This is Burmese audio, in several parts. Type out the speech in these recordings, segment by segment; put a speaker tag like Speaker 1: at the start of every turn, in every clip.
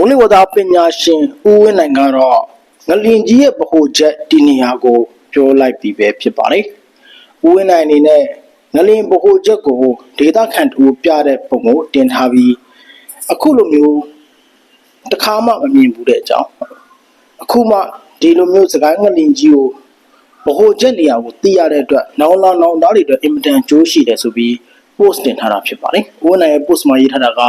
Speaker 1: မိုးလေဝသပညာရှင်ဦးဝင်းနိုင်ကတော့ငလင်ကြီးရဲ့ဗဟိုချက်ဒီနေရာကိုပြောလိုက်ပြီးပဲဖြစ်ပါတယ်။ဦးဝင်းနိုင်အနေနဲ့ငလင်ဗဟိုချက်ကိုဒေတာခန့်တူပြတဲ့ပုံကိုတင်ထားပြီးအခုလိုမျိုးတစ်ခါမှမမြင်ဘူးတဲ့အကြောင်းအခုမှဒီလိုမျိုးစကိုင်းငလင်ကြီးကိုဗဟိုချက်နေရာကိုသိရတဲ့အတွက်နောင်လာနောင်သားတွေအတွက်အင်မတန်ကြိုးရှိတယ်ဆိုပြီး post တင်ထားတာဖြစ်ပါတယ်။ဦးဝင်းနိုင်ရဲ့ post မှာရေးထားတာက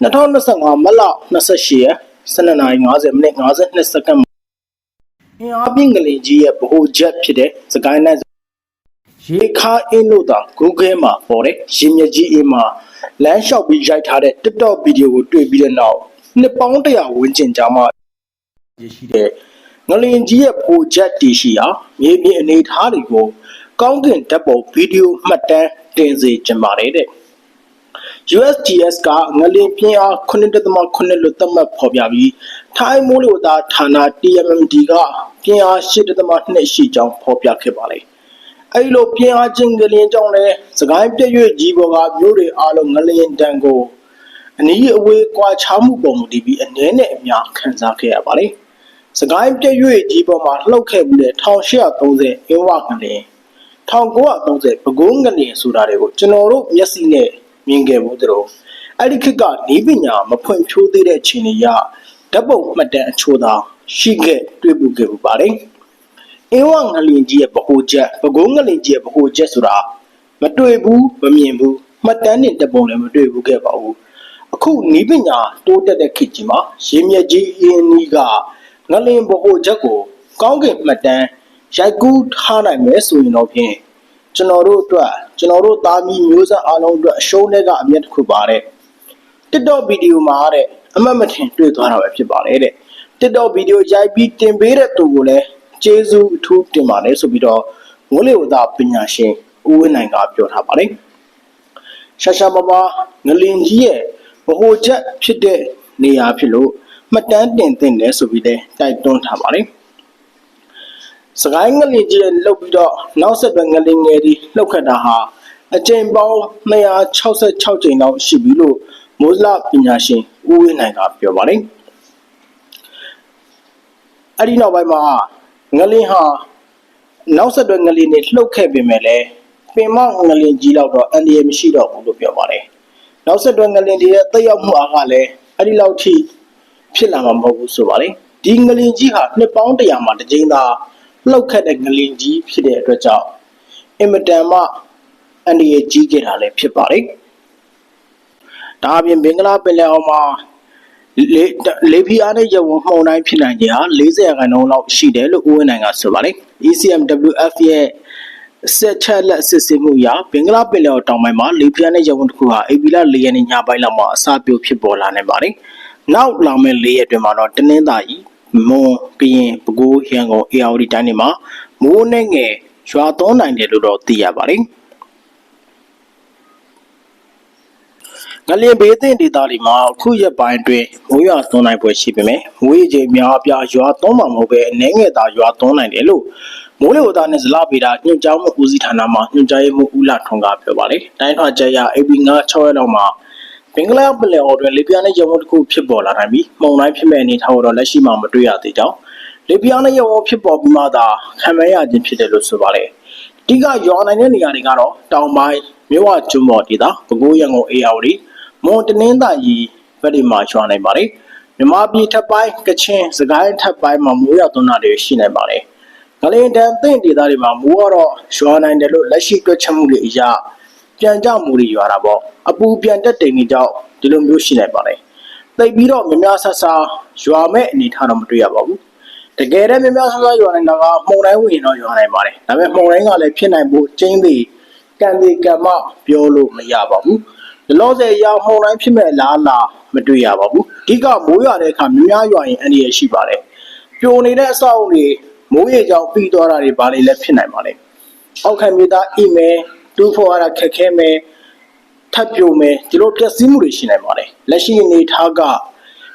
Speaker 1: 2025မတ်လ28ရက်12:50မိနစ်52စက္ကန့်မှာအင်အားပြင်းကလေးကြီးရဲ့ဗဟိုချက်ဖြစ်တဲ့စကိုင်းတိုင်းရေခါအင်းလို့သာ Google မှာပေါ်တဲ့ရင်မြကြီးအင်းမှာလမ်းလျှောက်ပြီးရိုက်ထားတဲ့ TikTok ဗီဒီယိုကိုတွေ့ပြီးတဲ့နောက်နှစ်ပေါင်းတရာဝန်းကျင်ကြာမှရရှိတဲ့ငလင်ကြီးရဲ့ဗဟိုချက်တည်ရှိရာမြေပြင်အနေအထားတွေကိုကောင်းကင်ဓာတ်ပုံဗီဒီယိုမှတ်တမ်းတင်စေချင်ပါတယ်တဲ့ USGS ကငလင်ပြင်းအား9.8လို့သတ်မှတ်ဖော်ပြပြီးထိုင်းမိုးလေဝသဌာန TMMD ကပြင်းအား8.2ရှိကြောင်းဖော်ပြခဲ့ပါလေ။အဲဒီလိုပြင်းအားချင်းငလင်ကြောင့်လည်းစကိုင်းပြည့်ရွေ့ကြီးပေါ်ကမြို့တွေအားလုံးငလင်တန်ကိုအနည်းအဝေးကွာခြားမှုပုံမူတည်ပြီးအနည်းနဲ့အများခံစားခဲ့ရပါလေ။စကိုင်းပြည့်ရွေ့ကြီးပေါ်မှာလှုပ်ခဲ့ပြီးတဲ့1830အင်းဝငလင်1930ပဲခူးငလင်ဆိုတာတွေကိုကျွန်တော်တို့မျက်စိနဲ့ မြင်ခဲ့ဘူးသူတို့အဲ့ဒီခေတ်ကနီးပညာမဖွံ့ဖြိုးသေးတဲ့ချိန်တွေရဓာတ်ပုံမှတ်တမ်းအချို့သာရှိခဲ့တွေ့ပူခဲ့ဘူးပါတယ်အင်းဝငလင်ကြီးရဲ့ဗဟိုချက်ပဲခူးငလင်ကြီးရဲ့ဗဟိုချက်ဆိုတာမတွေ့ဘူးမမြင်ဘူးမှတ်တမ်းနဲ့ဓာတ်ပုံလည်းမတွေ့ဘူးခဲ့ပါဘူးအခုနီးပညာတိုးတက်တဲ့ခေတ်ကြီးမှာရေမြက်ကြီးအင်းကြီးကငလင်ဗဟိုချက်ကိုကောင်းကင်မှတ်တမ်းရိုက်ကူးထားနိုင်မယ်ဆိုရင်တော့ဖြင့် ကျွန်တော်တို့အတွက်ကျွန်တော်တို့သားမီးမျိုးဆက်အားလုံးအတွက်အရှုံးတွေကအမြတ်တစ်ခုပါတဲ့ TikTok ဗီဒီယိုမှာတဲ့အမတ်မထင်တွေ့သွားတာပဲဖြစ်ပါတယ်တဲ့ TikTok ဗီဒီယိုရိုက်ပြီးတင်ပေးတဲ့သူကိုလည်းကျေးဇူးအထူးတင်ပါတယ်ဆိုပြီးတော့ငိုးလေဝသပညာရှင်ဦးဝင်းနိုင်ကပြောထားပါတယ်ရှာရှာပါပါငလင်ကြီးရဲ့ဗဟိုချက်ဖြစ်တဲ့နေရာဖြစ်လို့မှတ်တမ်းတင်သင့်တယ်ဆိုပြီးလည်းတိုက်တွန်းထားပါတယ် စကိုင်းငလင်ကြီးရဲ့လှုပ်ပြီးတော့နောက်ဆက်တွဲငလင်ငယ်ဒီလှုပ်ခတ်တာဟာအကြိမ်ပေါင်း266ကြိမ်လောက်ရှိပြီလို့မိုးစလပညာရှင်ဦးဝင်းနိုင်ကပြောပါတယ်အဲ့ဒီနောက်ပိုင်းမှာငလင်ဟာနောက်ဆက်တွဲငလင်တွေလှုပ်ခဲ့ပေမဲ့လည်းပင်မငလင်ကြီးလောက်တော့အန်ဒီရမရှိတော့ဘူးလို့ပြောပါတယ်နောက်ဆက်တွဲငလင်တွေရဲ့တက်ရောက်မှုအားကလည်းအဲ့ဒီလောက်ထိဖြစ်လာမှာမဟုတ်ဘူးဆိုပါတယ်ဒီငလင်ကြီးဟာနှစ်ပေါင်းတရာမှာတစ်ကြိမ်သာ လှုပ်ခတ်တဲ့ငလင်ကြီးဖြစ်တဲ့အတွက်ကြောင့်အင်မတန်မှအန်ဒီရကြီးခဲ့တာလည်းဖြစ်ပါတယ်ဒါအပြင်ဘင်္ဂလားပင်လယ်အော်မှာလေလေဖီအားနဲ့ရဝမှုန်တိုင်းဖြစ်နိုင်ခြင်းဟာ40ရာခိုင်နှုန်းလောက်ရှိတယ်လို့ဦးဝင်းနိုင်ကဆိုပါတယ် ECMWF ရဲ့ဆက်ချက်လက်စစ်ဆေးမှုအရဘင်္ဂလားပင်လယ်အော်တောင်ပိုင်းမှာလေဖီအားနဲ့ရဝတစ်ခုဟာအေဘီလာ၄ရက်နေ့ညပိုင်းလောက်မှာအစပြုဖြစ်ပေါ်လာနေပါတယ်နောက်လာမယ့်၄ရက်အတွင်းမှာတော့တနင်္သာရီ မွန်ကရင်ပဲခူးရန်ကုန်အေရဝတီတိုင်းတွေမှာမိုးနဲ့ငယ်ရွာသွန်းနိုင်တယ်လို့တော့သိရပါတယ်ငလျင်ဘေးသင့်ဒေသတွေမှာအခုရက်ပိုင်းအတွင်းမိုးရွာသွန်းနိုင်ပွဲရှိပေမဲ့မိုးရေချိန်များအပြားရွာသွန်းမှာမဟုတ်ပဲအနေငယ်သာရွာသွန်းနိုင်တယ်လို့မိုးလေဝသနဲ့ဇလဗေဒညွှန်ကြားမှုဦးစီးဌာနမှညွှန်ကြားရေးမှူးဦးလာထွန်းကပြောပါတယ်။တိုင်းထွာကျရ AB 9 6ရက်လောက်မှာဘ င်္ဂလားပင်လယ်အော်တွင်လေပြင်းနဲ့ရုံတစ်ခုဖြစ်ပေါ်လာနိုင်ပြီးမှုန်တိုင်းဖြစ်မဲ့အနေထားကိုတော့လက်ရှိမှာမတွေ့ရသေးကြောင်းလေပြင်းနဲ့ရုံဖြစ်ပေါ်ပြီးမှသာခံမဲရခြင်းဖြစ်တယ်လို့ဆိုပါတယ်။အဓိကရွာနိုင်တဲ့နေရာတွေကတော့တောင်ပိုင်းမြို့ဝကျွန်းပေါ်ဒေသပဲခူးရန်ကုန်အေရဝတီမွန်တနင်္သာရီဘက်တွေမှာရွာနိုင်ပါတယ်။မြမပြည်ထပ်ပိုင်းကချင်စကိုင်းထပ်ပိုင်းမှာမိုးရွာသွန်းတာတွေရှိနိုင်ပါတယ်။ငလင်တန်သင့်ဒေသတွေမှာမိုးကတော့ရွာနိုင်တယ်လို့လက်ရှိတွက်ချက်မှုတွေအရ ပြန်ကြမှုတွေရွာတာပေါ့အပူပြန်တက်တိမ်တွေကြောင့်ဒီလိုမျိုးရှိနိုင်ပါတယ်။တိတ်ပြီးတော့မြများဆဆရွာမဲ့အနေထားတော့မတွေ့ရပါဘူး။တကယ်တမ်းမြများဆဆရွာနေတာကမှုန်တိုင်းဝင်တော့ရွာနိုင်ပါတယ်။ဒါပေမဲ့မှုန်တိုင်းကလည်းဖြစ်နိုင်ဖို့ကျင်းသေးကံသေးကံမပြောလို့မရပါဘူး။လောဆယ်ရောင်မှုန်တိုင်းဖြစ်မဲ့လားလားမတွေ့ရပါဘူး။အဓိကမိုးရွာတဲ့အခါမြများရွာရင်အန္တရာယ်ရှိပါတယ်။ပြိုနေတဲ့အဆောက်အုံတွေမိုးရေကြောင့်ပြီးသွားတာတွေဘာတွေလည်းဖြစ်နိုင်ပါတယ်။အောက်ခံမြေသားအိမယ် တူးဖို့ရတာခက်ခဲမယ်ထပ်ပြိုမယ်ဒီလိုပျက်စီးမှုတွေရှိနိုင်ပါတယ်လက်ရှိအနေထားက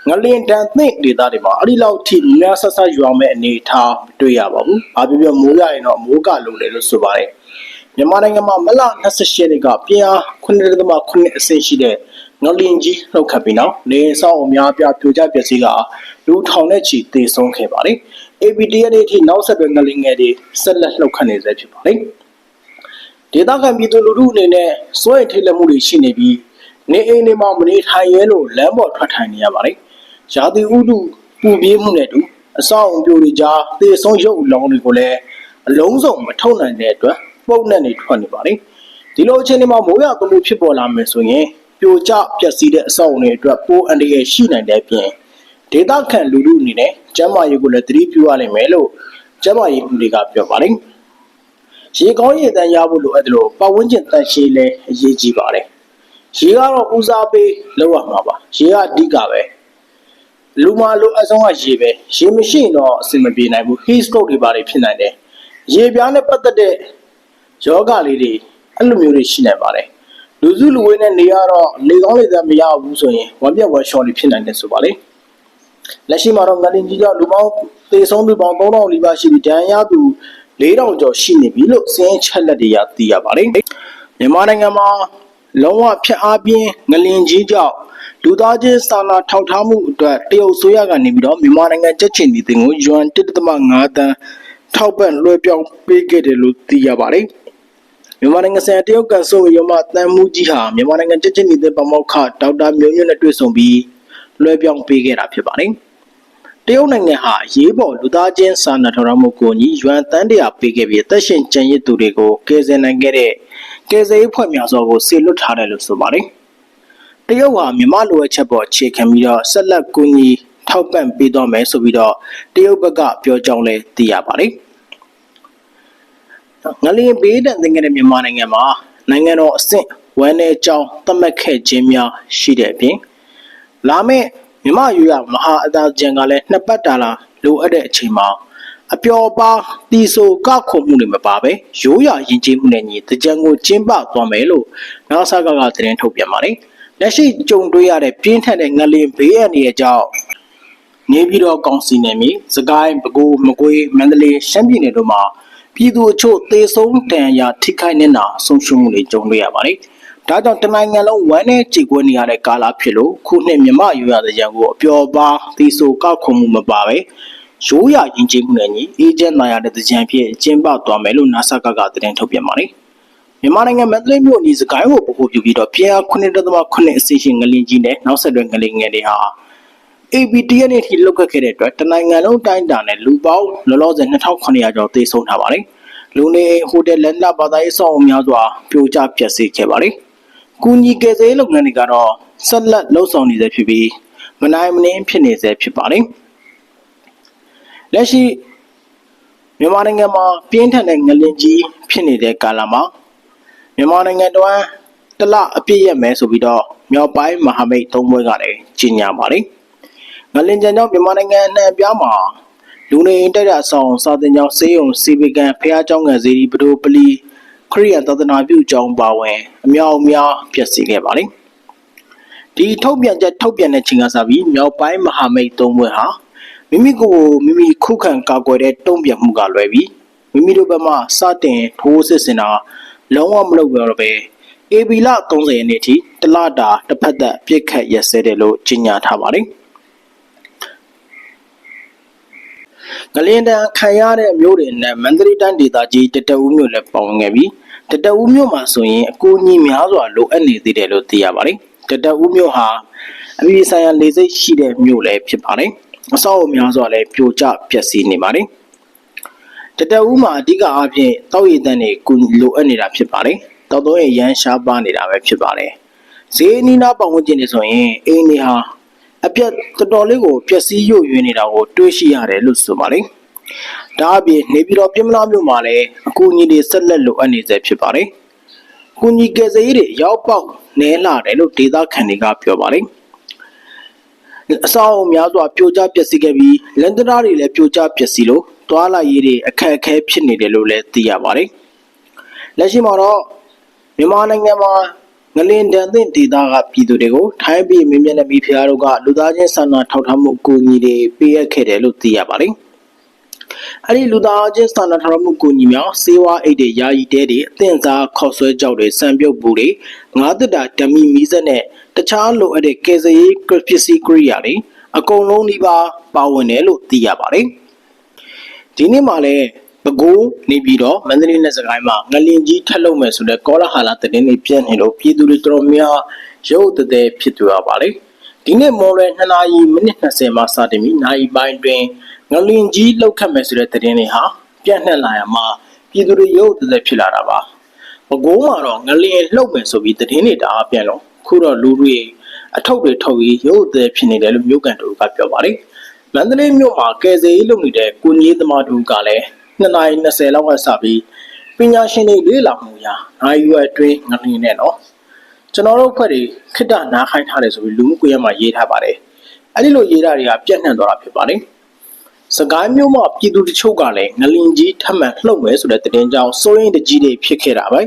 Speaker 1: ငလင်တန်သင့်ဒေသတွေမှာအဲ့ဒီလောက်ထိများဆက်ဆက်ရွာမဲ့အနေထားမတွေ့ရပါဘူး။ဘာပြောပြောမိုးရရင်တော့မိုးကလုံးတယ်လို့ဆိုပါတယ်။မြန်မာနိုင်ငံမှာမလ28ရက်နေ့ကပြင်းအား9.8အဆင့်ရှိတဲ့ငလင်ကြီးလှုပ်ခတ်ပြီးနောက်နေဆောင်အများပြပြိုကျပျက်စီးကလူထောင်နဲ့ချီတေဆုံးခဲ့ပါတယ် APT ရဲ့အထိနောက်ဆက်တွဲငလင်ငယ်တွေဆက်လက်လှုပ်ခတ်နေဆဲဖြစ်ပါတယ် ဒေသခံပြည်သူလူထုအနေနဲ့စွဲထိလက်မှုတွေရှိနေပြီးနေအိမ်တွေမှာမနေထိုင်ရဲလို့လမ်းပေါ်ထွက်ထိုင်နေရပါတယ်ရာသီဥတုပူပြင်းမှုနဲ့တူအဆောင်အပြိုတွေကြားသေဆုံးရုပ်အလောင်းတွေကိုလည်းအလုံးစုံမထုတ်နိုင်တဲ့အတွက်ပုံနဲ့နေထွက်နေပါတယ်ဒီလိုအခြေအနေမှာမိုးရွာသွန်းမှုဖြစ်ပေါ်လာမယ်ဆိုရင်ပြိုကျပျက်စီးတဲ့အဆောက်အအုံတွေအတွက်ပိုအန္တရာယ်ရှိနိုင်တဲ့အပြင်ဒေသခံလူထုအနေနဲ့ကျန်းမာရေးကိုလည်းသတိပြုရလိမ့်မယ်လို့ကျန်းမာရေးဦးတွေကပြောပါတယ်။ ရေကောင်းရေတန်းရဖို့လိုအပ်တယ်လို့ပတ်ဝန်းကျင်တန်ရှင်းလည်းအရေးကြီးပါတယ်။ရေကတော့ဦးစားပေးလောက်ရမှာပါ။ရေကအဓိကပဲ။လူမလိုအပ်ဆုံးကရေပဲ။ရေမရှိရင်တော့အဆင်မပြေနိုင်ဘူး။ heat stroke တွေပါတွေဖြစ်နိုင်တယ်။ရေပြားနဲ့ပတ်သက်တဲ့ယောဂလေးတွေအဲ့လိုမျိုးတွေရှိနိုင်ပါတယ်။လူစုလူဝေးနဲ့နေရတော့လေကောင်းလေသန့်မရဘူးဆိုရင်ဝမ်းပြက်ဝမ်းလျှော်တွေဖြစ်နိုင်တယ်ဆိုပါလေ။လက်ရှိမှာတော့ငလင်ကြီးကြောင့်လူပေါင်းသေဆုံးသူပေါင်း3000နီးပါးရှိပြီးဒဏ်ရာရသူ 4000ကျော်ရှိနေပြီလို့စင်းချက်လက်တွေကသိရပါတယ်။မြန်မာနိုင်ငံမှာလုံးဝဖျက်အားပြင်းငလင်ကြီးကြောင့်လူသားချင်းစာနာထောက်ထားမှုအတွက်တရုတ်ဆိုရကနေပြီးတော့မြန်မာနိုင်ငံကြက်ချင်ဒီတင်ကိုယွမ်1.5တန်းထောက်ပံ့လွှဲပြောင်းပေးခဲ့တယ်လို့သိရပါတယ်။မြန်မာနိုင်ငံဆိုင်ရာတရုတ်ကန်ဆိုရုံမှတန်မှုကြီးဟာမြန်မာနိုင်ငံကြက်ချင်ဒီတင်ပမောက္ခဒေါက်တာမျိုးညွန့်နဲ့တွေ့ဆုံပြီးလွှဲပြောင်းပေးခဲ့တာဖြစ်ပါတယ်။ တရုတ်နိုင်ငံဟာရေးပေါ်လူသားချင်းစာနာထောက်ထားမှုကိုညီယွမ်တန်းတရာပေးခဲ့ပြီးအသက်ရှင်ကျန်ရစ်သူတွေကိုကယ်ဆယ်နိုင်ခဲ့တဲ့ကယ်ဆယ်ရေးဖွဲ့များစွာကိုဆေလွတ်ထားတယ်လို့ဆိုပါတယ်။တရုတ်ဟာမြန်မာလိုအပ်ချက်ပေါ်အခြေခံပြီးတော့ဆက်လက်ကူညီထောက်ပံ့ပေးတော့မယ်ဆိုပြီးတော့တရုတ်ဘက်ကပြောကြောင်းလည်းသိရပါတယ်။ငလျင်ဘေးဒဏ်သင်ခဲ့တဲ့မြန်မာနိုင်ငံမှာနိုင်ငံတော်အဆင့်ဝမ်းနေကြောင်းသတ်မှတ်ခဲ့ခြင်းများရှိတဲ့အပြင်လာမယ့် မြမယူရမဟာအသာကျန်ကလည်းနှစ်ပတ်တာလာလိုအပ်တဲ့အချိန်မှာအပျော်ပါတီဆိုကခုံမှုတွေမပါပဲရိုးရာယဉ်ကျေးမှုနဲ့ညီတကြံကိုကျင်းပသွားမယ်လို့နောက်ဆက်ကကသတင်းထုတ်ပြန်ပါတယ်။လက်ရှိကြုံတွေ့ရတဲ့ပြင်းထန်တဲ့ငလျင်ဘေးအန္တရာယ်ကြောင့်နေပြည်တော်ကောင်စီနယ်မြေစကိုင်းပဲခူးမကွေးမန္တလေးရှမ်းပြည်နယ်တို့မှာပြည်သူအချို့သေဆုံးတန်ရာထိခိုက်နေတာဆုံးရှုံးမှုတွေကြုံတွေ့ရပါတယ်။ ဒါကြောင့်တနိုင်ငံလုံးဝမ်းနဲ့ကြေကွဲနေရတဲ့ကာလဖြစ်လို့ခုနှစ်မြမရွရတဲ့ရန်ကိုအပျော်ပါသေဆိုကောက်ခုံမှုမပါပဲရိုးရာယဉ်ကျေးမှုနဲ့ညီအေဂျင့်နာရတဲ့တကြံဖြစ်ကျင်းပသွားမယ်လို့ NASA ကကသတင်းထုတ်ပြန်ပါတယ်။မြန်မာနိုင်ငံမန္တလေးမြို့နီးစကိုင်းကိုပို့ပြုပြီးတော့ပြန်9.8အစီရှင်ငလင်ကြီးနဲ့နောက်ဆက်တွဲငလင်ငယ်တွေဟာ APT ရဲ့နေ့ထိလောက်ခဲ့တဲ့အတွက်တနိုင်ငံလုံးတိုင်းတာနဲ့လူပေါင်းလောလောဆယ်2900ကျော်သေဆုံးထားပါတယ်။လူနေဟိုတယ်လက်နက်ဘာသာရေးဆောင်အများစွာပြိုကျပျက်စီးခဲ့ပါတယ်။ ကုညီကယ်ဆယ်လုပ်ငန်းတွေကတော့ဆက်လက်လှုပ်ဆောင်နေဆဲဖြစ်ပြီးမနိုင်မနှင်းဖြစ်နေဆဲဖြစ်ပါတယ်။လက်ရှိမြန်မာနိုင်ငံမှာပြင်းထန်တဲ့ငလင်ကြီးဖြစ်နေတဲ့ကာလမှာမြန်မာနိုင်ငံတွင်းတလအပြည့်ရမယ်ဆိုပြီးတော့မြောက်ပိုင်းမဟာမိတ်သုံးဘွဲကလည်းကြီးညာပါတယ်။ငလင်ကြံကြောင့်မြန်မာနိုင်ငံအနှံ့အပြားမှာလူနေအိမ်တိုက်တာဆောင်စာတင်ကျောင်းစေယုံစီပီကန်ဖះเจ้าငံစီဒီပဒိုပလီ ခရိယန်သဒနာပြုကျောင်းပါဝင်အမြောက်အများပျက်စီးခဲ့ပါလိမ့်ဒီထုတ်ပြန်ချက်ထုတ်ပြန်တဲ့ချိန်ကစပြီးမြောက်ပိုင်းမဟာမိတ်သုံးဘွဲဟာမိမိကိုယ်မိမိခုခံကာကွယ်တဲ့တုံ့ပြန်မှုကလွယ်ပြီးမိမိတို့ဘက်မှစတင်ထိုးစစ်ဆင်တာလုံးဝမလုပ်ရတော့ပဲအေဘီလ30ရက်နေ့ထိတလတာတစ်ဖက်သက်ပြစ်ခတ်ရက်စဲတယ်လို့ကြေညာထားပါတယ်။ ငလင်တန်ခံရတဲ့မြို့တွေနဲ့မန္တလေးတိုင်းဒေသကြီးတတအူးမြို့လည်းပေါဝင်ခဲ့ပြီးတတအူးမြို့မှာဆိုရင်အကူအညီများစွာလိုအပ်နေသေးတယ်လို့သိရပါတယ်တတအူးမြို့ဟာအပြည်ဆိုင်ရာလေဆိပ်ရှိတဲ့မြို့လည်းဖြစ်ပါတယ်အဆောက်အအုံများစွာလည်းပြိုကျပျက်စီးနေပါတယ်တတအူးမှာအဓိကအားဖြင့်တောက်ရည်တန်းတွေကိုလိုအပ်နေတာဖြစ်ပါတယ်တောက်တော့ရရန်ရှားပါနေတာပဲဖြစ်ပါတယ်ဈေးနီးနားပတ်ဝန်းကျင်တွေဆိုရင်အိမ်တွေဟာ အပြက်တော်တော်လေးကိုပျက်စီးရွရွနေတာကိုတွေးရှိရတယ်လို့ဆိုပါတယ်။ဒါအပြင်နေပြည်တော်ပြည်မလားမြို့မှာလည်းအကူအညီတွေဆက်လက်လိုအပ်နေဆဲဖြစ်ပါတယ်။ကူညီကယ်ဆယ်ရေးတွေရောက်ပေါက်နဲလာတယ်လို့ဒေသခံတွေကပြောပါတယ်။အဆောက်အအုံများစွာပြိုကျပျက်စီးခဲ့ပြီးလန်တရာတွေလည်းပြိုကျပျက်စီးလို့တွာလာရေးတွေအခက်အခဲဖြစ်နေတယ်လို့လည်းသိရပါတယ်။လက်ရှိမှာတော့မြန်မာနိုင်ငံမှာ ငလင်တန်သင့်ဒေသကပြည်သူတွေကိုထိုင်းပြည်မင်းမြတ်နဲ့မိဖုရားတို့ကလူသားချင်းစာနာထောက်ထားမှုအကူအညီတွေပေးအပ်ခဲ့တယ်လို့သိရပါတယ်။အဲဒီလူသားချင်းစာနာထောက်ထားမှုအကူအညီများစေဝါအိတ်တွေယာယီတဲတွေအသင့်စားခေါ်ဆွဲကြောက်တွေစံပြုတ်ပူတွေငါးတက်တာဓမီမီးစက်နဲ့တခြားလိုအပ်တဲ့ကယ်ဆယ်ရေးပစ္စည်းကိရိယာတွေအကုန်လုံးဒီပါပါဝင်တယ်လို့သိရပါတယ်ဒီနေ့မှလည်း ပဲခူးနေပြီးတော့မန္တလေးနဲ့စကိုင်းမှာငလင်ကြီးထက်လုံးမယ်ဆိုတဲ့ကောလာဟာလာသတင်းတွေပြန့်နေလို့ပြည်သူတွေတော်တော်များရုပ်တည်ဖြစ်သွားပါလေဒီနေ့မော်ရယ်2နာရီမိနစ်20မှာစတင်ပြီးနိုင်ပိုင်းတွင်ငလင်ကြီးလောက်ခတ်မယ်ဆိုတဲ့သတင်းတွေဟာပြန့်နှံ့လာရမှာပြည်သူတွေရုပ်တည်ဖြစ်လာတာပါပဲခူးမှာတော့ငလင်လှုပ်မယ်ဆိုပြီးသတင်းတွေတအားပြန့်တော့ခုတော့လူတွေအထုပ်တွေထုတ်ပြီးရုပ်တည်ဖြစ်နေတယ်လို့မြို့ကန်တို့ကပြောပါတယ်မန္တလေးမြို့မှာကယ်ဆယ်ရေးလုပ်နေတဲ့ကိုကြီးသမားတို့ကလည်း 2နာရီ20လောက်ကစပြီးပညာရှင်တွေလေ့လာမှုရာနိုင်ရွယ်တွင်းငလင်းနဲ့နော်ကျွန်တော်တို့ဖွဲ့တွေခိတ္တနားခိုင်းထားတယ်ဆိုပြီးလူမှုကွန်ရက်မှာရေးထားပါတယ်အဲ့ဒီလိုရေးတာတွေကပြန့်နှံ့သွားတာဖြစ်ပါတယ်စကိုင်းမြို့မှာပြည်သူတချို့ကလည်းငလင်ကြီးထပ်မံလှုပ်မယ်ဆိုတဲ့သတင်းကြောင့်စိုးရင်တကြီးတွေဖြစ်ခဲ့တာပဲ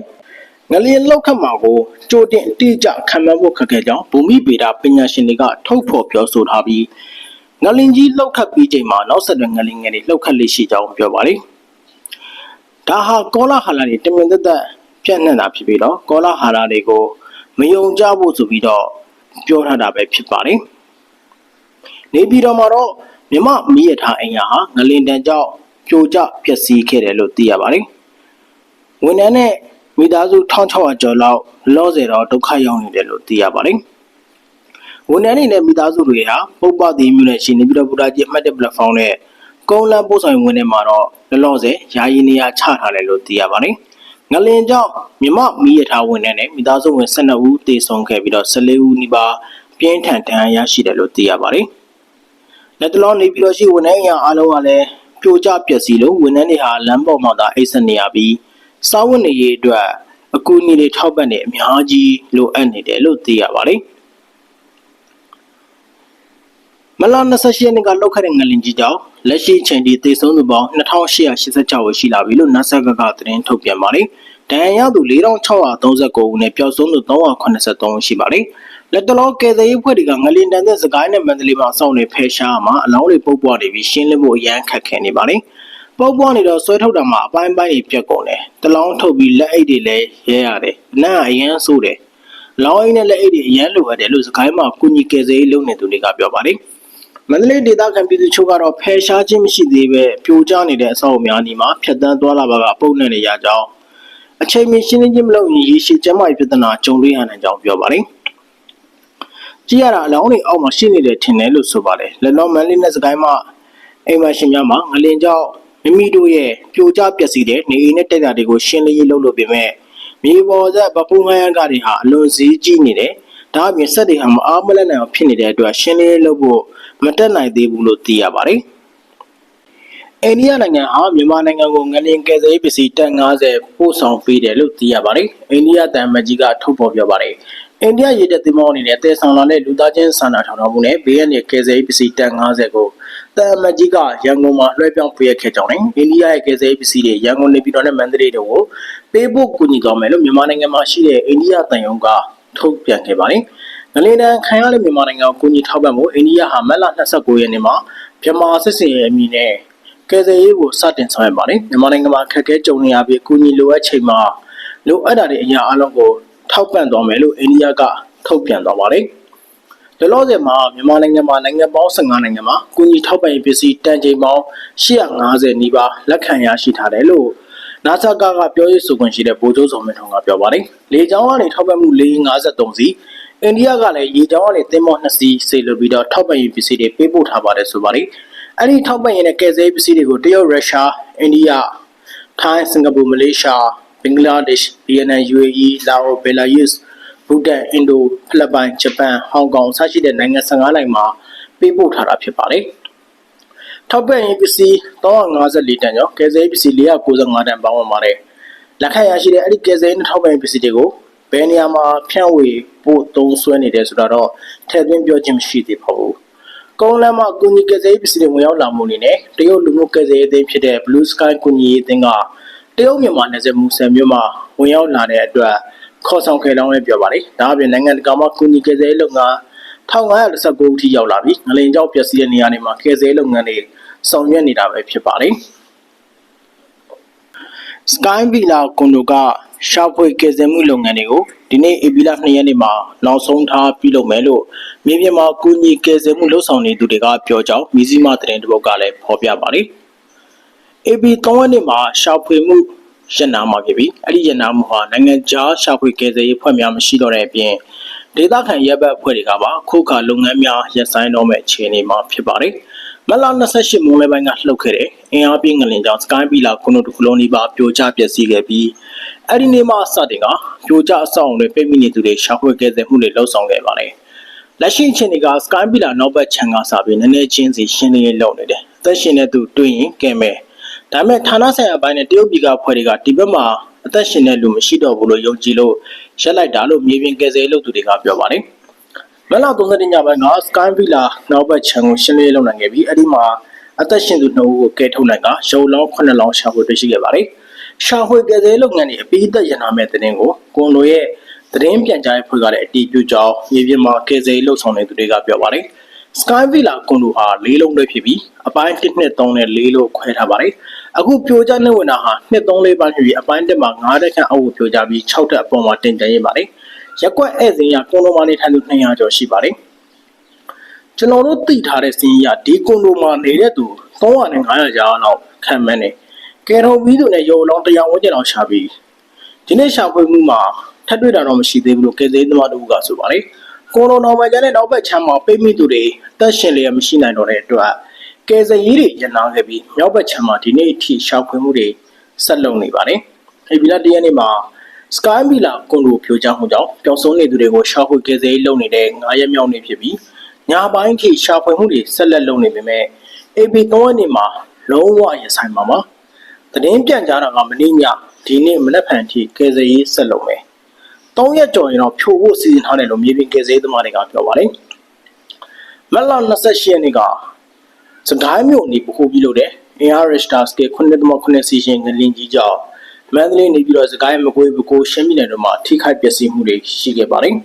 Speaker 1: ငလျင်လောက်ခတ်မှာကိုကြိုတင်အတိအကျခံမှန်းဖို့ခက်ခဲကြောင်းဘူမိဗေဒပညာရှင်တွေကထုတ်ဖော်ပြောဆိုထားပြီးငလင်ကြီးလောက်ခတ်ပြီးချိန်မှာနောက်ဆက်တွဲငလင်ငယ်တွေလောက်ခတ်လေးရှိကြောင်းပြောပါတယ်။ ဒါဟာကောလာဟာလာတွေတမင်သက်သက်ပြန့်နှံ့တာဖြစ်ပြီးတော့ကောလာဟာလာတွေကိုမယုံကြဖို့ဆိုပြီးတော့ပြောထားတာပဲဖြစ်ပါတယ်။နေပြည်တော်မှာတော့မြမမီးရထားအိမ်ယာဟာငလင်တန်ကြောင့်ပြိုကျပျက်စီးခဲ့တယ်လို့သိရပါတယ်။ဝန်ထမ်းနဲ့မိသားစု1600ကျော်လောက်လောဆယ်တော့ဒုက္ခရောက်နေတယ်လို့သိရပါတယ်။ဝန်ထမ်းတွေနဲ့မိသားစုတွေဟာပုပ္ပတိမျိုးနဲ့ရှင်နေပြီးတော့ဗုဒ္ဓကြီးအမှတ်တဲ့ platform နဲ့ ကုန်းလန်းပို့ဆောင်ဝင်နေမှာတော့လောလောဆယ်ယာယီနေရာချထားတယ်လို့သိရပါတယ်။ငလင်ကြောင့်မြမမီးရထားဝင်တဲ့မိသားစုဝင်12ဦးတေဆုံးခဲ့ပြီးတော့14ဦးနီးပါးပြင်းထန်ဒဏ်ရာရရှိတယ်လို့သိရပါတယ်။လက်တလုံးနေပြီးတော့ရှိဝန်ထမ်းအရာအားလုံးကလည်းပြိုကျပျက်စီးလို့ဝန်ထမ်းတွေဟာလမ်းပေါ်မှာသာအိတ်ဆက်နေရပြီးစားဝတ်နေရေးအတွက်အကူအညီတွေထောက်ပံ့နေအများကြီးလိုအပ်နေတယ်လို့သိရပါတယ်။ မလာ28ရက်နေ့ကလောက်ခတဲ့ငလင်ကြီးကြောင့်လက်ရှိချိန်ထိသေဆုံးသူပေါင်း2886ဦးရှိလာပြီလို့ NASA ကသတင်းထုတ်ပြန်ပါတယ်။ဒဏ်ရာရသူ4639ဦးနဲ့ပျောက်ဆုံးသူ383ဦးရှိပါတယ်။လက်တလောကယ်ဆယ်ရေးဖွဲ့တွေကငလင်တန်တဲ့စကိုင်းနဲ့မန္တလေးမှာစောင့်နေဖယ်ရှားမှာအလောင်းတွေပုတ်ပွားနေပြီးရှင်းလင်းဖို့အရန်ခက်ခဲနေပါတယ်။ပုတ်ပွားနေတော့ဆွဲထုတ်တာမှာအပိုင်းပိုင်းတွေပြက်ကုန်တယ်။တလောင်းထုတ်ပြီးလက်အိတ်တွေလည်းရဲရတယ်။အနံ့အရန်ဆိုးတယ်။လောင်းအိတ်နဲ့လက်အိတ်တွေအရန်လိုအပ်တယ်လို့စကိုင်းမှာကုညီကယ်ဆယ်ရေးလုပ်နေသူတွေကပြောပါတယ်။ မန္တလေးဒေသခံပြည်သူချို့ကတော့ဖယ်ရှားခြင်းမရှိသေးပဲပြိုကျနေတဲ့အဆောက်အဦများဒီမှာဖြတ်တန်းသွားလာပါကပုံနဲ့နေရကြောင်းအချိန်မီရှင်းလင်းခြင်းမလုပ်ရင်ရေရှည်ကျန်းမာရေးပြဿနာကြုံတွေ့ရနိုင်ကြောင်းပြောပါတယ်။ကြည့်ရတာအလောင်းတွေအောက်မှာရှိနေတယ်ထင်တယ်လို့ဆိုပါတယ်။လက်လောမန်လေးနဲ့စကိုင်းမှာအိမ်မရှင်များမှာငလင်ကြောင့်မိမိတို့ရဲ့ပြိုကျပျက်စီးတဲ့နေအိမ်နဲ့တက်တာတွေကိုရှင်းလင်းရေးလုပ်လို့ပြင်မဲ့မြေပေါ်ဆက်ပပူငန်းကတွေဟာအလွန်စည်းကြီးနေတယ်။ ဒါအပြင်ဆက်တွေဟာမအားမလတ်နိုင်အောင်ဖြစ်နေတဲ့အတွက်ရှင်းလင်းရေးလုပ်ဖို့မတက်နိုင်သေးဘူးလို့သိရပါတယ်။အိန္ဒိယနိုင်ငံဟာမြန်မာနိုင်ငံကိုငလျင်ကယ်ဆယ်ရေးပစ္စည်းတန်90ပို့ဆောင်ပေးတယ်လို့သိရပါတယ်။အိန္ဒိယတန်မကြီးကထုတ်ဖော်ပြောပါတယ်။အိန္ဒိယရေတပ်သင်္ဘောအနေနဲ့တည်ဆောင်လာတဲ့လူသားချင်းစာနာထောက်ထားမှုနဲ့ဘေးရန်ရဲ့ကယ်ဆယ်ရေးပစ္စည်းတန်90ကိုတန်မကြီးကရန်ကုန်မှာလွှဲပြောင်းပေးခဲ့ကြောင်းနဲ့အိန္ဒိယရဲ့ကယ်ဆယ်ရေးပစ္စည်းတွေရန်ကုန်နေပြည်တော်နဲ့မန္တလေးတို့ကိုပေးဖို့ကူညီသွားမယ်လို့မြန်မာနိုင်ငံမှာရှိတဲ့အိန္ဒိယတန်ယုံက ထုတ်ပြန်ခဲ့ပါတယ်။ငလင်းတန်းခံရတဲ့မြန်မာနိုင်ငံကိုကူညီထောက်ပံ့ဖို့အိန္ဒိယဟာမတ်လ29ရက်နေ့မှာမြန်မာစစ်စင်ရဲ့အမည်နဲ့ကယ်ဆယ်ရေးကိုစတင်ဆောင်ရွက်ပါတယ်မြန်မာနိုင်ငံမှာခက်ခဲကြုံနေရပြီးကူညီလိုအပ်ချိန်မှာလိုအပ်တာတွေအရာအလုံးကိုထောက်ပံ့သွားမယ်လို့အိန္ဒိယကထုတ်ပြန်သွားပါတယ်။လောလောဆယ်မှာမြန်မာနိုင်ငံမှာနိုင်ငံပေါင်း15နိုင်ငံမှာကုညီထောက်ပံ့ရေးပစ္စည်းတန်ချိန်ပေါင်း850နီးပါးလက်ခံရရှိထားတယ်လို့ NASA ကကပြောရေးဆိုခွင့်ရှိတဲ့ဗိုလ်ချုပ်စောမင်းထွန်းကပြောပါတယ်။လေကြောင်းကနေထောက်ပံ့မှု453စီအိန္ဒိယကလည်းရေကြောင်းနဲ့သင်္ဘောနှစ်စီးစေလွှတ်ပြီးတော့ထောက်ပံ့ရေးပစ္စည်းတွေပေးပို့ထားပါတယ်ဆိုပါတယ်။အဲ့ဒီထောက်ပံ့ရေးနဲ့ကယ်ဆယ်ရေးပစ္စည်းတွေကိုတရုတ်၊ရုရှား၊အိန္ဒိယ၊ထိုင်း၊စင်ကာပူ၊မလေးရှား၊ဘင်္ဂလားဒေ့ရှ်၊ဗီယက်နမ်၊ယူအေအီ၊လာအို၊ဘယ်လာရုစ်၊ဘူတန်၊အင်ဒို၊ဖိလစ်ပိုင်၊ဂျပန်၊ဟောင်ကောင်စရှိတဲ့နိုင်ငံ15နိုင်ငံမှာပေးပို့ထားတာဖြစ်ပါတယ်။ ထောက်ပံ့ရေးပစ္စည်း354တန်ကျော်ကယ်ဆယ်ရေးပစ္စည်း495တန်ပေါင်းဝင်ပါတယ်။လက်ခံရရှိတဲ့အဲ့ဒီကယ်ဆယ်ရေးထောက်ပံ့ရေးပစ္စည်းတွေကိုဘယ်နေရာမှာဖြန့်ဝေဖို့သုံးစွဲနေတယ်ဆိုတာတော့ထည့်သွင်းပြောခြင်းမရှိသေးပါဘူး။ကုန်းလမ်းမှာကုညီကယ်ဆယ်ရေးပစ္စည်းတွေဝင်ရောက်လာမှုအနေနဲ့တရုတ်လူမှုကယ်ဆယ်ရေးအသင်းဖြစ်တဲ့ Blue Sky ကုညီရေးအသင်းကတရုတ်မြန်မာနယ်စပ်မူဆယ်မြို့မှာဝင်ရောက်လာတဲ့အတွက်ခေါ်ဆောင်ခဲ့လောင်းလည်းပြောပါတယ်။ဒါအပြင်နိုင်ငံတကာမှာကုညီကယ်ဆယ်ရေးလုပ်ငန်း1519အထိရောက်လာပြီးငလင်ကြောက်ပျက်စီးတဲ့နေရာတွေမှာကယ်ဆယ်ရေးလုပ်ငန်းတွေ ဆောင်ရွက်နေတာပဲဖြစ်ပါတယ်။ Sky Villa ကွန်ဒိုကရှာဖွေကယ်ဆယ်မှုလုပ်ငန်းတွေကိုဒီနေ့ဧပြီလ2ရက်နေ့မှာနောက်ဆုံးထားပြုလုပ်မယ်လို့မြေပြင်မှာကူညီကယ်ဆယ်မှုလုပ်ဆောင်နေသူတွေကပြောကြောင်းမြစည်းမသတင်းတစ်ပုဒ်ကလည်းဖော်ပြပါတယ်။ AB 3ရက်နေ့မှာရှာဖွေမှုရန်နာမှာဖြစ်ပြီးအဲ့ဒီရန်နာမှုဟာနိုင်ငံခြားရှာဖွေကယ်ဆယ်ရေးဖွဲ့များမရှိတော့တဲ့အပြင်ဒေသခံရပ်ဘက်အဖွဲ့တွေကပါခုခါလုပ်ငန်းများရပ်ဆိုင်းတော့မဲ့အခြေအနေမှာဖြစ်ပါတယ်။ မလ28မွန်းလယ်ပိုင်းကလှုပ်ခဲ့တဲ့အင်အားပြင်းငလင်ကြောင့်စကိုင်းပီလာကွန်ဒိုတကလိုနီပါပြိုကျပျက်စီးခဲ့ပြီးအဲ့ဒီနေ့မှစတင်ကပြိုကျအဆောက်အုံတွေပိတ်မိနေသူတွေရှာဖွေကယ်ဆယ်မှုတွေလှုပ်ဆောင်ခဲ့ပါတယ်။လက်ရှိအချိန်တွေကစကိုင်းပီလာနောက်ဘက်ခြမ်းကစပြီးနည်းနည်းချင်းစီရှင်းလင်းရေးလုပ်နေတယ်။အသက်ရှင်တဲ့သူတွေ့ရင်ကဲမယ်။ဒါပေမဲ့ဌာနဆိုင်ရာဘိုင်းနဲ့တရုတ်ပြည်ကဖွဲ့တွေကဒီဘက်မှာအသက်ရှင်တဲ့လူမရှိတော့ဘူးလို့ယုံကြည်လို့ရက်လိုက်တာလို့မြေပြင်ကယ်ဆယ်ရေးလုပ်သူတွေကပြောပါတယ်။ မက်လာ30ညပိုင်းက Sky Villa နောက်ဘက်ခြမ်းကိုရှင်းလင်းရေးလုပ်နိုင်ခဲ့ပြီးအဲ့ဒီမှာအသက်ရှင်သူ2ဦးကိုကယ်ထုတ်နိုင်ကရုပ်လောင်း9လောင်းရှာဖွေတွေ့ရှိခဲ့ပါတယ်။ရှာဖွေကယ်ဆယ်ရေးလုပ်ငန်းတွေအပြီးသက်ရနာမဲ့တဲ့တင်ကိုကွန်လိုရဲ့သတင်းပြန်ကြားရေးဖွဲ့ကလည်းအတီးပြုကြောင်းမြေပြင်မှာကယ်ဆယ်ရေးလုပ်ဆောင်နေသူတွေကပြောပါတယ်။ Sky Villa ကွန်လိုဟာ၄လုံးတွေဖြစ်ပြီးအပိုင်း1 2 3နဲ့4လို့ခွဲထားပါတယ်။အခုပြိုကျနေဝင်တာဟာ2 3 4ပိုင်းဖြစ်ပြီးအပိုင်း1မှာ9တက်ခန့်အောက်ကိုပြိုကျပြီး6တက်အပေါ်မှာတင်တန်းရေးပါတယ်။ ရက်ကွက်ဧည့်စဉ်ရကွန်လိုမာနေထိုင်သူ200ကျော်ရှိပါတယ်။ကျွန်တော်တို့သိထားတဲ့စီးရီးရဒီကွန်ဒိုမှာနေတဲ့သူ300နဲ့900ကျော်လောက်ခံမှန်းနေကယ်ထုံပြီးသူနဲ့ရုံလောင်းတရားဝန်းကျင်လောက်ရှာပြီးဒီနေ့ရှာဖွေမှုမှာထပ်တွေ့တာတော့မရှိသေးဘူးလို့ကယ်ဆယ်ရေးသမားတို့ကဆိုပါတယ်ကွန်ဒိုတော်မှာကျတဲ့နောက်ဘက်ချမ်းမှာပိတ်မိသူတွေအသက်ရှင်လျက်မရှိနိုင်တော့တဲ့အတွက်ကယ်ဆယ်ရေးတွေရန်နာခဲ့ပြီးမြောက်ဘက်ချမ်းမှာဒီနေ့အထိရှာဖွေမှုတွေဆက်လုပ်နေပါတယ်။အဲဒီပြည်တရက်နေ့မှာ Sky Villa ကွန်ဒိုဖြိုချမှုကြောင့်ပျောက်ဆုံးနေသူတွေကိုရှာဖွေကယ်ဆယ်ရေးလုပ်နေတဲ့9ရက်မြောက်နေ့ဖြစ်ပြီးညာပိုင်းထိရှာဖွေမှုတွေဆက်လက်လုပ်နေပေမဲ့ AP 3ရက်နေ့မှာလုံးဝရဆိုင်မှာပါသတင်းပြန်ကြားတာကမနေ့ညဒီနေ့မနက်ဖြန်ထိကယ်ဆယ်ရေးဆက်လုပ်မယ်3ရက်ကျော်ရင်တော့ဖြိုဖို့စီစဉ်ထားတယ်လို့မြေပြင်ကယ်ဆယ်ရေးသမားတွေကပြောပါတယ်မက်လ28ရက်နေ့ကစကိုင်းမြို့နေပခုပြီးလို့တဲ့ AR Richter Scale 9.9 season ငလင်ကြီးကြောင့် မန္တလေးနေပြီးတော့စကိုင်းမကွေးပကိုရှမ်းပြည်နယ်တို့မှာထိခိုက်ပျက်စီးမှုတွေရှိခဲ့ပါတယ်။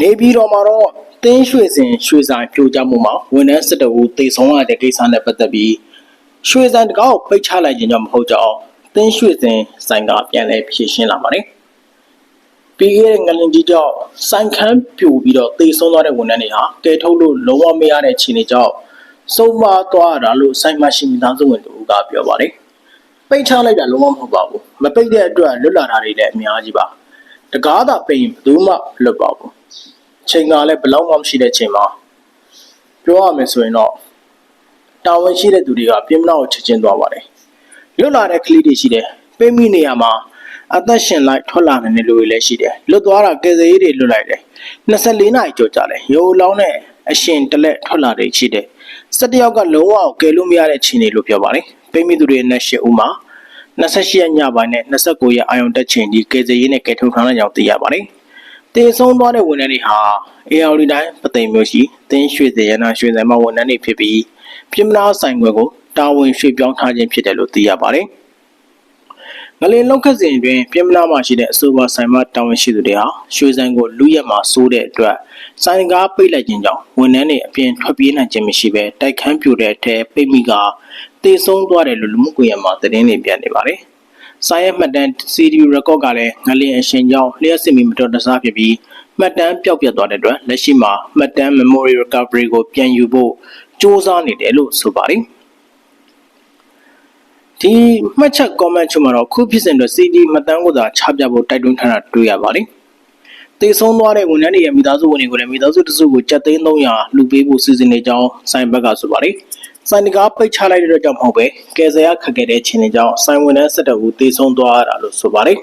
Speaker 1: နေပြည်တော်မှာတော့တင်းရွှေစင်ရွှေဆိုင်ပြိုကျမှုမှာဝန်ထမ်းစစ်တအူတေဆုံးရတဲ့ကိစ္စနဲ့ပတ်သက်ပြီးရွှေဆိုင်တကောက်ပိတ်ချလိုက်ခြင်းကြောင့်မဟုတ်ကြောင်းတင်းရွှေစင်ဆိုင်ကပြန်လည်ဖြေရှင်းလာပါတယ်။ပြီးခဲ့တဲ့ငလင်ကြီးကြောင့်ဆိုင်ခန်းပြိုပြီးတော့တေဆုံးသွားတဲ့ဝန်ထမ်းတွေဟာကယ်ထုတ်လို့လုံးဝမရတဲ့အခြေအနေကြောင့် စုံမသွားရတာလို့ဆိုင်မရှိမိသားစုဝင်တို့ကပြောပါတယ်။ပိတ်ချလိုက်တာလုံးဝမဟုတ်ပါဘူး။မပိတ်တဲ့အတွက်လွတ်လာတာတွေလည်းအများကြီးပါ။တကားသာပိတ်ရင်ဘယ်သူမှမလွတ်ပါဘူး။ချိန်ကလည်းဘယ်လောက်မှမရှိတဲ့ချိန်မှာပြောရမယ်ဆိုရင်တော့တာဝန်ရှိတဲ့သူတွေကပြင်းမနာကိုချက်ချင်းသွားပါတယ်။လွတ်လာတဲ့ကလေးတွေရှိတယ်။ပိတ်မိနေရမှာအသက်ရှင်လိုက်ထွက်လာနိုင်တဲ့လူတွေလည်းရှိတယ်။လွတ်သွားတာကယ်ဆယ်ရေးတွေလွတ်လိုက်တယ်။24နာရီကြောကြာတယ်။ရိုးလောင်းနဲ့အရှင်တလက်ထွက်လာတယ်ရှိတယ်။ ၁၁ယောက်ကလုံးဝကယ်လို့မရတဲ့ခြေနေလို့ပြောပါတယ်။ပိတ်မိသူတွေနဲ့၈ဦးမှာ28ရက်ညပိုင်းနဲ့29ရက်အာရုံတက်ချိန်ဒီကယ်ဆယ်ရေးနဲ့ကယ်ထုတ်ထားတဲ့ကြောင့်သိရပါတယ်။တေဆုံးသွားတဲ့ဝန်ထမ်းတွေဟာ AR တိုင်းပသိမ်မျိုးရှိတင်းရွှေစရနာရွှေစံမဝန်ထမ်းတွေဖြစ်ပြီးပြင်းမနာဆိုင်ခွဲကိုတာဝန်ရွှေ့ပြောင်းထားခြင်းဖြစ်တယ်လို့သိရပါတယ်။ ငလင်လောက်ခတ်စဉ်အတွင်းပြင်းမနာမှာရှိတဲ့အဆိုပါဆိုင်မတာဝန်ရှိသူတွေဟာရွှေစံကိုလူရက်မှာစိုးတဲ့အတွက်ဆိုင်ကားပိတ်လိုက်ခြင်းကြောင့်ဝန်ထမ်းတွေအပြင်ထွက်ပြေးနိုင်ခြင်းမရှိဘဲတိုက်ခန်းပြိုတဲ့အထက်ပိတ်မိကတေဆုံးသွားတယ်လို့လူမှုကွန်ရက်မှာသတင်းတွေပြနေပါတယ်။ဆိုင်ရဲ့မှတ်တမ်း CD record ကလည်းငလင်အရှင်ကြောင့်လျှက်စစ်မီမတော်တဆဖြစ်ပြီးမှတ်တမ်းပျောက်ပြတ်သွားတဲ့အတွက်လက်ရှိမှာမှတ်တမ်း memory recovery ကိုပြန်ယူဖို့စ조사နေတယ်လို့ဆိုပါတယ်။ ဒီမှတ်ချက် comment ချမှာတော့ခုဖြစ်စဉ်အတွက် CD မှတ်တမ်းကိုသာချပြဖို့တိုက်တွန်းထားတာတွေ့ရပါတယ်။တေဆုံးသွားတဲ့ဝန်ထမ်းတွေရဲ့မိသားစုဝင်တွေကိုလည်းမိသားစုတစုကိုကြက်သိန်း300လူပေးဖို့စီစဉ်နေကြောင်းဆိုင်ဘက်ကဆိုပါတယ်။ဆိုင်တကားပိတ်ချလိုက်တဲ့အတွက်ကြောင့်မဟုတ်ပဲကယ်ဆယ်ရခက်ခဲ့တဲ့ခြေနေကြောင်းဆိုင်ဝန်ထမ်း၁၁ဦးတေဆုံးသွားရတာလို့ဆိုပါတယ်။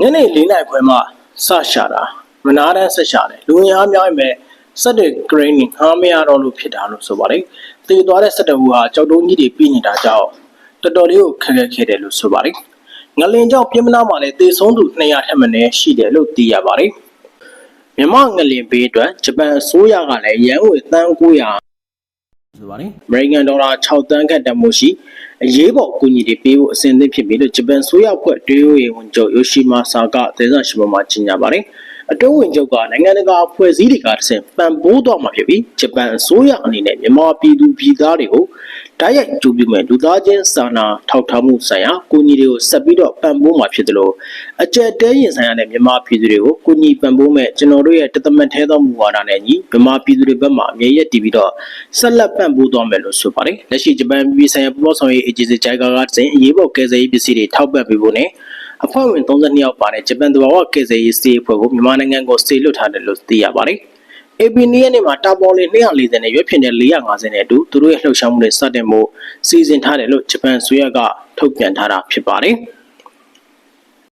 Speaker 1: ညနေ၄နာရီခွဲမှစရှာတာမနာတန်းဆက်ရှာတယ်လူဝင်အားများရင်ပဲစက်တွေ graining ငားမရတော့လို့ဖြစ်တာလို့ဆိုပါတယ်။တည်သွားတဲ့စက်တအူဟာကြောက်တုံးကြီးတွေပြင်းနေတာကြောင့်တော်တော်လေးကိုခက်ခဲခဲ့တယ်လို့ဆိုပါတယ်။ငလင်ကြောင့်ပြင်းမနာမှာလည်းတေဆုံးသူ200ထက်မနည်းရှိတယ်လို့သိရပါတယ်။မြမငလင်ဘေးအတွက်ဂျပန်အစိုးရကလည်းရန်ငွေတန်း900ဆိုပါတယ်။ American Dollar 6တန်းခန့်တန်ဖိုးရှိအရေးပေါ်အကူအညီတွေပေးဖို့အစဉ်သင့်ဖြစ်ပြီလို့ဂျပန်ဆိုရဖွဲ့တွင်းဝင်ဝန်ချုပ်ယိုရှိမာဆာကဒေသရှိမမှာကြီးညာပါတယ် အတွင်းဝင်ချုပ်ကနိုင်ငံတကာအဖွဲ့အစည်းတွေကတစ်ဆင့်ပံ့ပိုးသွားမှာဖြစ်ပြီးဂျပန်အစိုးရအနေနဲ့မြန်မာပြည်သူပြည်သားတွေကိုတိုက်ရိုက်ကြိုးပြမဲ့လူသားချင်းစာနာထောက်ထားမှုဆိုင်ရာကူညီတွေကိုဆက်ပြီးတော့ပံ့ပိုးမှာဖြစ်တယ်လို့အကြက်တဲရင်ဆိုင်ရတဲ့မြန်မာပြည်သူတွေကိုကူညီပံ့ပိုးမဲ့ကျွန်တော်တို့ရဲ့တသမတ်ထဲသောမူဝါဒနဲ့ညီမြန်မာပြည်သူတွေဘက်မှအမြဲရက်တည်ပြီးတော့ဆက်လက်ပံ့ပိုးသွားမယ်လို့ဆိုပါတယ်လက်ရှိဂျပန်ပြည်ဆိုင်ရာပေါ်ဆောင်ရေး agency ဂျိုင်ကာကတစ်ဆင့်အရေးပေါ်ကယ်ဆယ်ရေးပစ္စည်းတွေထောက်ပံ့ပေးဖို့နဲ့ အဖွဲ့ဝင်32ယောက်ပါတဲ့ဂျပန်တဘာဝကယ်ဆယ်ရေးစေအဖွဲ့ကိုမြန်မာနိုင်ငံကိုစေလွှတ်ထားတယ်လို့သိရပါတယ်။ AP နီးရက်နေ့မှာတာပေါ်လင်240နဲ့ရွက်ဖြင့်တဲ့450နဲ့အတူသူတို့ရဲ့လှုပ်ရှားမှုတွေစတင်ဖို့စီစဉ်ထားတယ်လို့ဂျပန်ဆိုရကထုတ်ပြန်ထားတာဖြစ်ပါတယ်။